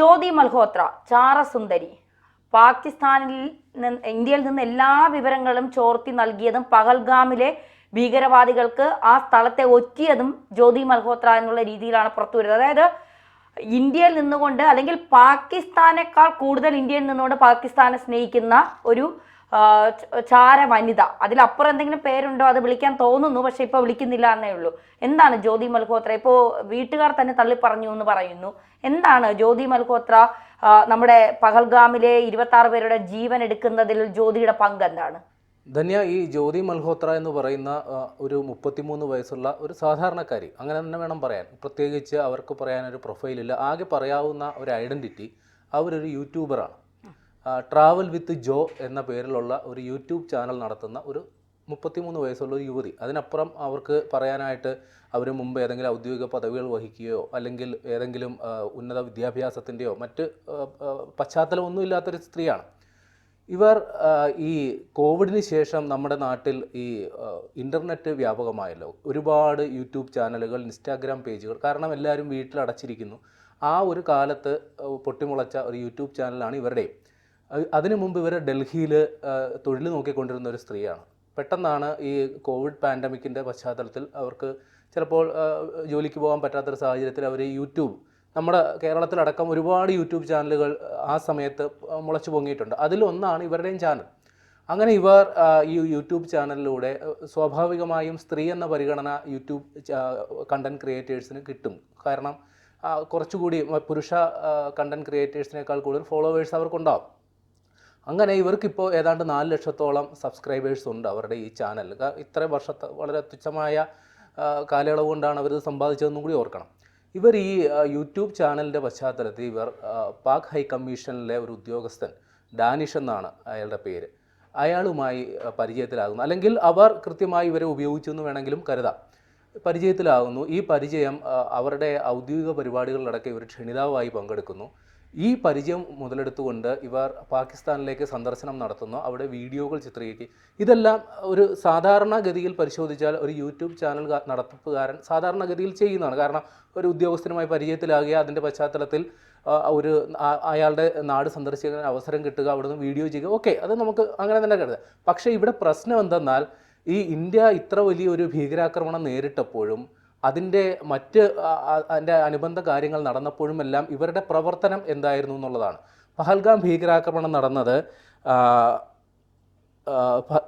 ജ്യോതി മൽഹോത്ര ചാറസുന്ദരി പാകിസ്ഥാനിൽ നിന്ന് ഇന്ത്യയിൽ നിന്ന് എല്ലാ വിവരങ്ങളും ചോർത്തി നൽകിയതും പഹൽഗാമിലെ ഭീകരവാദികൾക്ക് ആ സ്ഥലത്തെ ഒറ്റിയതും ജ്യോതി മൽഹോത്ര എന്നുള്ള രീതിയിലാണ് പുറത്തു വരുന്നത്. അതായത് ഇന്ത്യയിൽ നിന്നുകൊണ്ട് അല്ലെങ്കിൽ പാകിസ്ഥാനേക്കാൾ കൂടുതൽ ഇന്ത്യയിൽ നിന്നുകൊണ്ട് പാകിസ്ഥാനെ സ്നേഹിക്കുന്ന ഒരു ചാര വനിത അതിലപ്പുറം എന്തെങ്കിലും പേരുണ്ടോ? അത് വിളിക്കാൻ തോന്നുന്നു പക്ഷെ ഇപ്പൊ വിളിക്കുന്നില്ല എന്നേ ഉള്ളൂ. എന്താണ് ജ്യോതി മൽഹോത്ര? ഇപ്പോ വീട്ടുകാർ തന്നെ തള്ളി പറഞ്ഞു എന്ന് പറയുന്നു. എന്താണ് ജ്യോതി മൽഹോത്ര? നമ്മുടെ പഹൽഗാമിലെ ഇരുപത്തി ആറ് പേരുടെ ജീവൻ എടുക്കുന്നതിൽ ജ്യോതിയുടെ പങ്ക് എന്താണ്? ധന്യ ഈ ജ്യോതി മൽഹോത്ര എന്ന് പറയുന്ന ഒരു മുപ്പത്തിമൂന്ന് വയസ്സുള്ള ഒരു സാധാരണക്കാരി. അങ്ങനെ തന്നെ വേണം പറയാൻ. പ്രത്യേകിച്ച് അവർക്ക് പറയാനൊരു പ്രൊഫൈലില്ല ആകെ പറയാവുന്ന ഒരു ഐഡന്റിറ്റി അവരൊരു യൂട്യൂബറാണ് ട്രാവൽ വിത്ത് ജോ എന്ന പേരിലുള്ള ഒരു യൂട്യൂബ് ചാനൽ നടത്തുന്ന ഒരു മുപ്പത്തിമൂന്ന് വയസ്സുള്ള ഒരു യുവതി. അതിനപ്പുറം അവർക്ക് പറയാനായിട്ട് അവർ മുമ്പ് ഏതെങ്കിലും ഔദ്യോഗിക പദവികൾ വഹിക്കുകയോ അല്ലെങ്കിൽ ഏതെങ്കിലും ഉന്നത വിദ്യാഭ്യാസത്തിന്റെയോ മറ്റ് പശ്ചാത്തലമൊന്നും ഇല്ലാത്തൊരു സ്ത്രീയാണ്. ഇവർ ഈ കോവിഡിന് ശേഷം നമ്മുടെ നാട്ടിൽ ഈ ഇന്റർനെറ്റ് വ്യാപകമായല്ലോ. ഒരുപാട് യൂട്യൂബ് ചാനലുകൾ ഇൻസ്റ്റാഗ്രാം പേജുകൾ കാരണം എല്ലാവരും വീട്ടിലടച്ചിരിക്കുന്നു ആ ഒരു കാലത്ത് പൊട്ടിമുളച്ച ഒരു യൂട്യൂബ് ചാനലാണ് ഇവരുടെയും. അതിനു മുമ്പ് ഇവർ ഡൽഹിയിൽ തൊഴിൽ നോക്കിക്കൊണ്ടിരുന്ന ഒരു സ്ത്രീയാണ്. പെട്ടെന്നാണ് ഈ കോവിഡ് പാൻഡമിക്കിന്റെ പശ്ചാത്തലത്തിൽ അവർക്ക് ചിലപ്പോൾ ജോലിക്ക് പോകാൻ പറ്റാത്തൊരു സാഹചര്യത്തിൽ അവർ യൂട്യൂബ് നമ്മുടെ കേരളത്തിലടക്കം ഒരുപാട് യൂട്യൂബ് ചാനലുകൾ ആ സമയത്ത് മുളച്ചു പൊങ്ങിയിട്ടുണ്ട്. അതിലൊന്നാണ് ഇവരുടെയും ചാനൽ. അങ്ങനെ ഇവർ ഈ യൂട്യൂബ് ചാനലിലൂടെ സ്വാഭാവികമായും സ്ത്രീ എന്ന പരിഗണന യൂട്യൂബ് കണ്ടന്റ് ക്രിയേറ്റേഴ്സിന് കിട്ടും. കാരണം കുറച്ചുകൂടി പുരുഷ കണ്ടന്റ് ക്രിയേറ്റേഴ്സിനേക്കാൾ കൂടുതൽ ഫോളോവേഴ്സ് അവർക്കുണ്ടാവും. അങ്ങനെ ഇവർക്കിപ്പോൾ ഏതാണ്ട് നാല് ലക്ഷത്തോളം സബ്സ്ക്രൈബേഴ്സ് ഉണ്ട് അവരുടെ ഈ ചാനൽ ഇത്ര വർഷത്തെ വളരെ തുച്ഛമായ കാലയളവ് കൊണ്ടാണ് അവർ സമ്പാദിച്ചതെന്നും കൂടി ഓർക്കണം. ഇവർ ഈ യൂട്യൂബ് ചാനലിന്റെ പശ്ചാത്തലത്തിൽ ഇവർ പാക് ഹൈ കമ്മീഷനിലെ ഒരു ഉദ്യോഗസ്ഥൻ ഡാനിഷ് എന്നാണ് അയാളുടെ പേര്. അയാളുമായി പരിചയത്തിലാകുന്നു. അല്ലെങ്കിൽ അവർ കൃത്യമായി ഇവരെ ഉപയോഗിച്ചു എന്ന് വേണമെങ്കിലും കരുതാം. പരിചയത്തിലാകുന്നു. ഈ പരിചയം അവരുടെ ഔദ്യോഗിക പരിപാടികളിലടക്കം ഇവർ ക്ഷണിതാവായി പങ്കെടുക്കുന്നു. ഈ പരിചയം മുതലെടുത്തുകൊണ്ട് ഇവർ പാകിസ്ഥാനിലേക്ക് സന്ദർശനം നടത്തുന്നു. അവിടെ വീഡിയോകൾ ചിത്രീകരിക്കും. ഇതെല്ലാം ഒരു സാധാരണഗതിയിൽ പരിശോധിച്ചാൽ ഒരു യൂട്യൂബ് ചാനൽ നടത്തിപ്പുകാരൻ സാധാരണഗതിയിൽ ചെയ്യുന്നതാണ്. കാരണം ഒരു ഉദ്യോഗസ്ഥനുമായി പരിചയത്തിലാകുക അതിന്റെ പശ്ചാത്തലത്തിൽ ഒരു അയാളുടെ നാട് സന്ദർശിക്കാൻ അവസരം കിട്ടുക അവിടുന്ന് വീഡിയോ ചെയ്യുക ഓക്കെ അത് നമുക്ക് അങ്ങനെ തന്നെ കരുതാം. പക്ഷേ ഇവിടെ പ്രശ്നം എന്തെന്നാൽ ഈ ഇന്ത്യ ഇത്ര വലിയൊരു ഭീകരാക്രമണം നേരിട്ടപ്പോഴും അതിന്റെ മറ്റ് അതിന്റെ അനുബന്ധ കാര്യങ്ങൾ നടന്നപ്പോഴുമെല്ലാം ഇവരുടെ പ്രവർത്തനം എന്തായിരുന്നു എന്നുള്ളതാണ്. പഹൽഗാം ഭീകരാക്രമണം നടന്നത്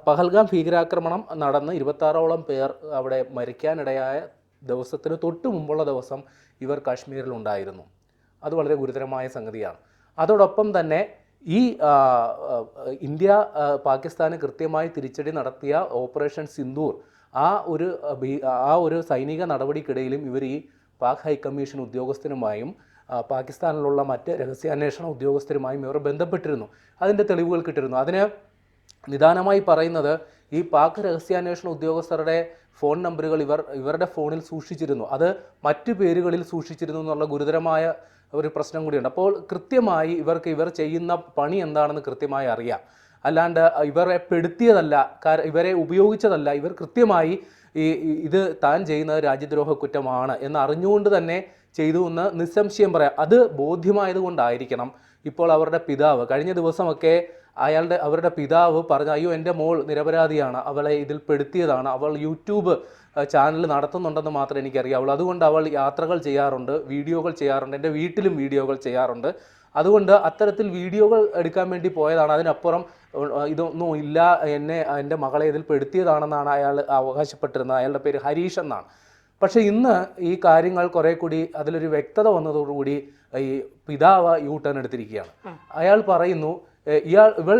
പഹൽഗാം ഭീകരാക്രമണം നടന്ന് ഇരുപത്താറോളം പേർ അവിടെ മരിക്കാനിടയായ ദിവസത്തിന് തൊട്ട് മുമ്പുള്ള ദിവസം ഇവർ കാശ്മീരിലുണ്ടായിരുന്നു. അത് വളരെ ഗുരുതരമായ സംഗതിയാണ്. അതോടൊപ്പം തന്നെ ഈ ഇന്ത്യ പാകിസ്ഥാന് കൃത്യമായി തിരിച്ചടി നടത്തിയ ഓപ്പറേഷൻ സിന്ദൂർ ആ ഒരു ആ, ഒരു സൈനിക നടപടിക്കിടയിലും ഇവർ ഈ പാക് ഹൈക്കമ്മീഷൻ ഉദ്യോഗസ്ഥനുമായും പാകിസ്ഥാനിലുള്ള മറ്റ് രഹസ്യാന്വേഷണ ഉദ്യോഗസ്ഥരുമായും ഇവർ ബന്ധപ്പെട്ടിരുന്നു. അതിന്റെ തെളിവുകൾ കിട്ടിയിരുന്നു അതിന് നിദാനമായി പറയുന്നത് ഈ പാക് രഹസ്യാന്വേഷണ ഉദ്യോഗസ്ഥരുടെ ഫോൺ നമ്പറുകൾ ഇവർ ഇവരുടെ ഫോണിൽ സൂക്ഷിച്ചിരുന്നു. അത് മറ്റു പേരുകളിൽ സൂക്ഷിച്ചിരുന്നു എന്നുള്ള ഗുരുതരമായ ഒരു പ്രശ്നം കൂടിയുണ്ട്. അപ്പോൾ കൃത്യമായി ഇവർക്ക് ഇവർ ചെയ്യുന്ന പണി എന്താണെന്ന് കൃത്യമായി അറിയാം. അല്ലാണ്ട് ഇവരെ പെടുത്തിയതല്ല ഇവരെ ഉപയോഗിച്ചതല്ല ഇവർ കൃത്യമായി ഈ ഇത് താൻ ചെയ്യുന്നത് രാജ്യദ്രോഹ കുറ്റമാണ് എന്ന് അറിഞ്ഞുകൊണ്ട് തന്നെ ചെയ്തു എന്ന് നിസ്സംശയം പറയാം. അത് ബോധ്യമായത് കൊണ്ടായിരിക്കണം ഇപ്പോൾ അവരുടെ പിതാവ്. കഴിഞ്ഞ ദിവസമൊക്കെ അയാളുടെ അവരുടെ പിതാവ് പറഞ്ഞു അയ്യോ എന്റെ മോൾ നിരപരാധിയാണ് അവളെ ഇതിൽ പെടുത്തിയതാണ് അവൾ യൂട്യൂബ് ചാനൽ നടത്തുന്നുണ്ടെന്ന് മാത്രമേ എനിക്കറിയാവുള്ളൂ. അതുകൊണ്ട് അവൾ യാത്രകൾ ചെയ്യാറുണ്ട് വീഡിയോകൾ ചെയ്യാറുണ്ട് എന്റെ വീട്ടിലും വീഡിയോകൾ ചെയ്യാറുണ്ട്. അതുകൊണ്ട് അത്തരത്തിൽ വീഡിയോകൾ എടുക്കാൻ വേണ്ടി പോയതാണ്. അതിനപ്പുറം ഇതൊന്നും ഇല്ല എന്നെ എന്റെ മകളെ ഇതിൽ പെടുത്തിയതാണെന്നാണ് അയാൾ അവകാശപ്പെട്ടിരുന്നത്. അയാളുടെ പേര് ഹരീഷ് എന്നാണ്. പക്ഷേ ഇന്ന് ഈ കാര്യങ്ങൾ കുറെ കൂടി അതിലൊരു വ്യക്തത വന്നതോടുകൂടി ഈ പിതാവ് യൂ ടേൺ എടുത്തിരിക്കുകയാണ് അയാൾ പറയുന്നു "ഏ, ഇയാൾ ഇവൾ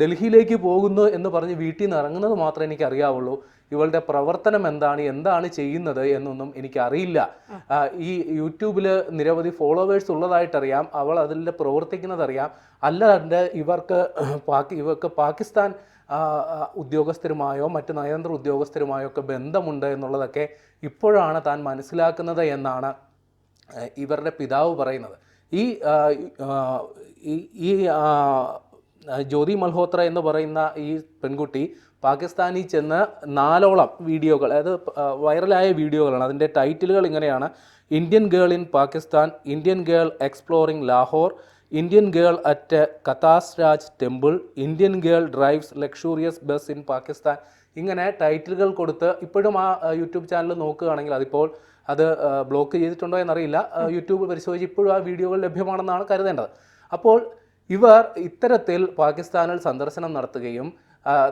ഡൽഹിയിലേക്ക് പോകുന്നു എന്ന് പറഞ്ഞ് വീട്ടിൽ നിന്ന് ഇറങ്ങുന്നത് മാത്രമേ എനിക്ക് അറിയാവുള്ളൂ ഇവളുടെ പ്രവർത്തനം എന്താണ് എന്താണ് ചെയ്യുന്നത് എന്നൊന്നും എനിക്കറിയില്ല. ഈ യൂട്യൂബിൽ നിരവധി ഫോളോവേഴ്സ് ഉള്ളതായിട്ടറിയാം അവൾ അതിൽ പ്രവർത്തിക്കുന്നതറിയാം. അല്ലാണ്ട് ഇവർക്ക് പാകി ഇവർക്ക് പാകിസ്ഥാൻ ഉദ്യോഗസ്ഥരുമായോ മറ്റ് നയതന്ത്ര ഉദ്യോഗസ്ഥരുമായോ ഒക്കെ ബന്ധമുണ്ട് എന്നുള്ളതൊക്കെ ഇപ്പോഴാണ് താൻ മനസ്സിലാക്കുന്നത് എന്നാണ് ഇവരുടെ പിതാവ് പറയുന്നത്. ഈ ഈ ജ്യോതി മൽഹോത്ര എന്ന് പറയുന്ന ഈ പെൺകുട്ടി പാകിസ്ഥാനിൽ ചെന്ന് നാലോളം വീഡിയോകൾ അതായത് വൈറലായ വീഡിയോകളാണ്. അതിന്റെ ടൈറ്റിലുകൾ ഇങ്ങനെയാണ്. Indian girl in Pakistan Indian girl exploring Lahore Indian girl at Katas Raj temple Indian girl drives luxurious bus in Pakistan. ഇങ്ങനെ ടൈറ്റിലുകൾ കൊടുത്ത് ഇപ്പോഴും ആ യൂട്യൂബ് ചാനൽ നോക്കുകയാണെങ്കിൽ അതിപ്പോൾ അത് ബ്ലോക്ക് ചെയ്തിട്ടുണ്ടോ എന്നറിയില്ല. യൂട്യൂബ് പരിശോധിച്ച് ഇപ്പോഴും ആ വീഡിയോകൾ ലഭ്യമാണെന്നാണ് കരുതേണ്ടത്. അപ്പോൾ ഇവർ ഇത്തരത്തിൽ പാകിസ്ഥാനിൽ സന്ദർശനം നടത്തുകയും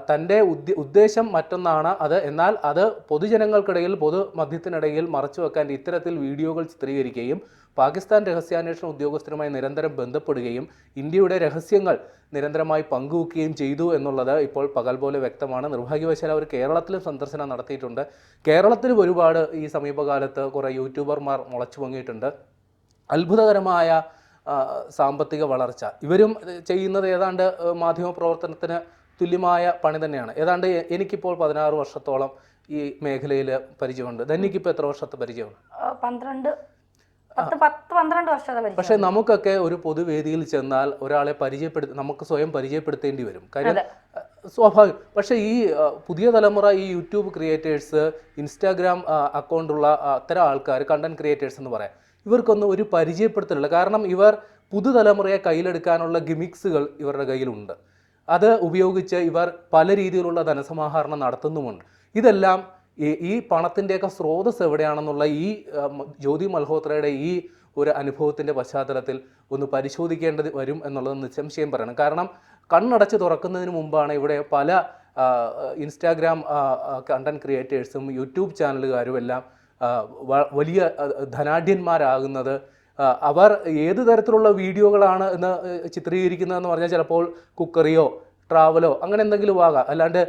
തന്റെ ഉദ്ദേ ഉദ്ദേശം മറ്റൊന്നാണ് അത്. എന്നാൽ അത് പൊതുജനങ്ങൾക്കിടയിൽ പൊതു മധ്യത്തിനിടയിൽ മറച്ചു വെക്കാൻ ഇത്തരത്തിൽ വീഡിയോകൾ ചിത്രീകരിക്കുകയും പാകിസ്ഥാൻ രഹസ്യാന്വേഷണ ഉദ്യോഗസ്ഥരുമായി നിരന്തരം ബന്ധപ്പെടുകയും ഇന്ത്യയുടെ രഹസ്യങ്ങൾ നിരന്തരമായി പങ്കുവെക്കുകയും ചെയ്തു എന്നുള്ളത് ഇപ്പോൾ പകൽ പോലെ വ്യക്തമാണ്. നിർഭാഗ്യവശാൽ അവർ കേരളത്തിലും സന്ദർശനം നടത്തിയിട്ടുണ്ട്. കേരളത്തിലും ഒരുപാട് ഈ സമീപകാലത്ത് കുറേ യൂട്യൂബർമാർ മുളച്ചു പൊങ്ങിയിട്ടുണ്ട്. അത്ഭുതകരമായ സാമ്പത്തിക വളർച്ച. ഇവരും ചെയ്യുന്നത് ഏതാണ്ട് മാധ്യമ പ്രവർത്തനത്തിന് തുല്യമായ പണി തന്നെയാണ്. ഏതാണ്ട് എനിക്കിപ്പോൾ പതിനാറ് വർഷത്തോളം ഈ മേഖലയിൽ പരിചയമുണ്ട്. ധന്യക്കിപ്പോൾ എത്ര വർഷത്തെ പരിചയമാണ് പന്ത്രണ്ട്. പക്ഷെ നമുക്കൊക്കെ ഒരു പൊതുവേദിയിൽ ചെന്നാൽ ഒരാളെ പരിചയപ്പെടുത്തി നമുക്ക് സ്വയം പരിചയപ്പെടുത്തേണ്ടി വരും. കാര്യം. സ്വാഭാവികം. പക്ഷേ ഈ പുതിയ തലമുറ ഈ യൂട്യൂബ് ക്രിയേറ്റേഴ്സ് ഇൻസ്റ്റാഗ്രാം അക്കൗണ്ടുള്ള അത്തരം ആൾക്കാർ കണ്ടന്റ് ക്രിയേറ്റേഴ്സ് എന്ന് പറയാം ഇവർക്കൊന്നും ഒരു പരിചയപ്പെടുത്തലില്ല. കാരണം ഇവർ പുതുതലമുറയെ കയ്യിലെടുക്കാനുള്ള ഗിമിക്സുകൾ ഇവരുടെ കയ്യിലുണ്ട്. അത് ഉപയോഗിച്ച് ഇവർ പല രീതിയിലുള്ള ധനസമാഹരണം നടത്തുന്നുമുണ്ട്. ഇതെല്ലാം ഈ പണത്തിന്റെയൊക്കെ സ്രോതസ് എവിടെയാണെന്നുള്ള ഈ ജ്യോതി മൽഹോത്രയുടെ ഈ ഒരു അനുഭവത്തിന്റെ പശ്ചാത്തലത്തിൽ ഒന്ന് പരിശോധിക്കേണ്ടത് വരും എന്നുള്ളത് നിസ്സംശയം പറയണം. കാരണം കണ്ണടച്ച് തുറക്കുന്നതിന് മുമ്പാണ് ഇവിടെ പല ഇൻസ്റ്റാഗ്രാം കണ്ടന്റ് ക്രിയേറ്റേഴ്സും യൂട്യൂബ് ചാനലുകാരും എല്ലാം വലിയ ധനാഢ്യന്മാരാകുന്നത്. അവർ ഏത് തരത്തിലുള്ള വീഡിയോകളാണ് എന്ന് ചിത്രീകരിക്കുന്നതെന്ന് പറഞ്ഞാൽ ചിലപ്പോൾ കുക്കറിയോ ട്രാവലോ അങ്ങനെ എന്തെങ്കിലും ആകാം. അല്ലാണ്ട്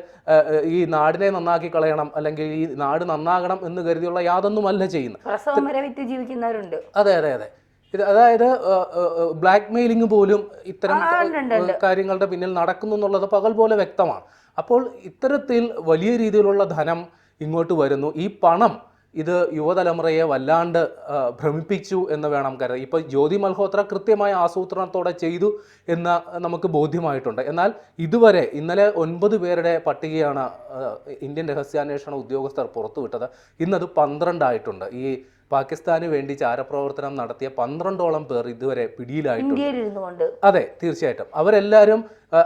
ഈ നാടിനെ നന്നാക്കി കളയണം അല്ലെങ്കിൽ ഈ നാട് നന്നാകണം എന്ന് കരുതിയുള്ള യാതൊന്നുമല്ല ചെയ്യുന്നത്. ജീവിക്കുന്നവരുണ്ട് അതെ അതെ അതെ. ഇത് അതായത് ബ്ലാക്ക് മെയിലിംഗ് പോലും ഇത്തരം. കാര്യങ്ങളുടെ പിന്നിൽ നടക്കുന്നു എന്നുള്ളത് പകൽ പോലെ വ്യക്തമാണ്. അപ്പോൾ ഇത്തരത്തിൽ വലിയ രീതിയിലുള്ള ധനം ഇങ്ങോട്ട് വരുന്നു. ഈ പണം ഇത് യുവതലമുറയെ വല്ലാണ്ട് ഭ്രമിപ്പിച്ചു എന്ന് വേണം കരുതാൻ. ഇപ്പോൾ ജ്യോതി മൽഹോത്ര കൃത്യമായ ആസൂത്രണത്തോടെ ചെയ്തു എന്ന് നമുക്ക് ബോധ്യമായിട്ടുണ്ട്. എന്നാൽ ഇതുവരെ ഇന്നലെ ഒൻപത് പേരുടെ പട്ടികയാണ് ഇന്ത്യൻ രഹസ്യാന്വേഷണ ഉദ്യോഗസ്ഥർ പുറത്തുവിട്ടത്. ഇന്നത് പന്ത്രണ്ടായിട്ടുണ്ട്. ഈ പാകിസ്ഥാന് വേണ്ടി ചാരപ്രവർത്തനം നടത്തിയ പന്ത്രണ്ടോളം പേർ ഇതുവരെ പിടിയിലായിട്ടുണ്ട്. അതെ തീർച്ചയായിട്ടും. അവരെല്ലാവരും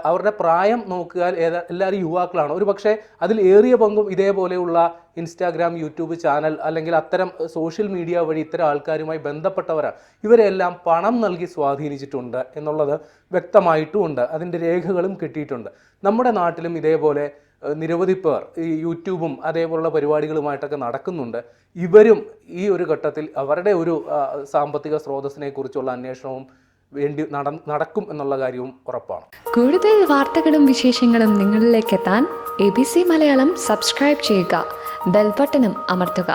അവരുടെ പ്രായം നോക്കിയാൽ എല്ലാവരും യുവാക്കളാണ്. ഒരു പക്ഷേ അതിൽ ഏറിയ പങ്കും ഇതേപോലെയുള്ള ഇൻസ്റ്റാഗ്രാം യൂട്യൂബ് ചാനൽ അല്ലെങ്കിൽ അത്തരം സോഷ്യൽ മീഡിയ വഴി ഇത്തരം ആൾക്കാരുമായി ബന്ധപ്പെട്ടവരാണ്. ഇവരെല്ലാം പണം നൽകി സ്വാധീനിച്ചിട്ടുണ്ട് എന്നുള്ളത് വ്യക്തമായിട്ടുമുണ്ട്. അതിന്റെ രേഖകളും കിട്ടിയിട്ടുണ്ട്. നമ്മുടെ നാട്ടിലും ഇതേപോലെ നിരവധി പേർ ഈ യൂട്യൂബും അതേപോലുള്ള പരിപാടികളുമായിട്ടൊക്കെ നടക്കുന്നുണ്ട്. ഇവരും ഈ ഒരു ഘട്ടത്തിൽ അവരുടെ ഒരു സാമ്പത്തിക സ്രോതസ്സിനെ കുറിച്ചുള്ള അന്വേഷണവും വേണ്ടി നട നടക്കും എന്നുള്ള കാര്യവും ഉറപ്പാണ്. കൂടുതൽ വാർത്തകളും വിശേഷങ്ങളും നിങ്ങളിലേക്ക് എത്താൻ A B C Malayalam subscribe ചെയ്യുക. ബെൽബട്ടനും അമർത്തുക.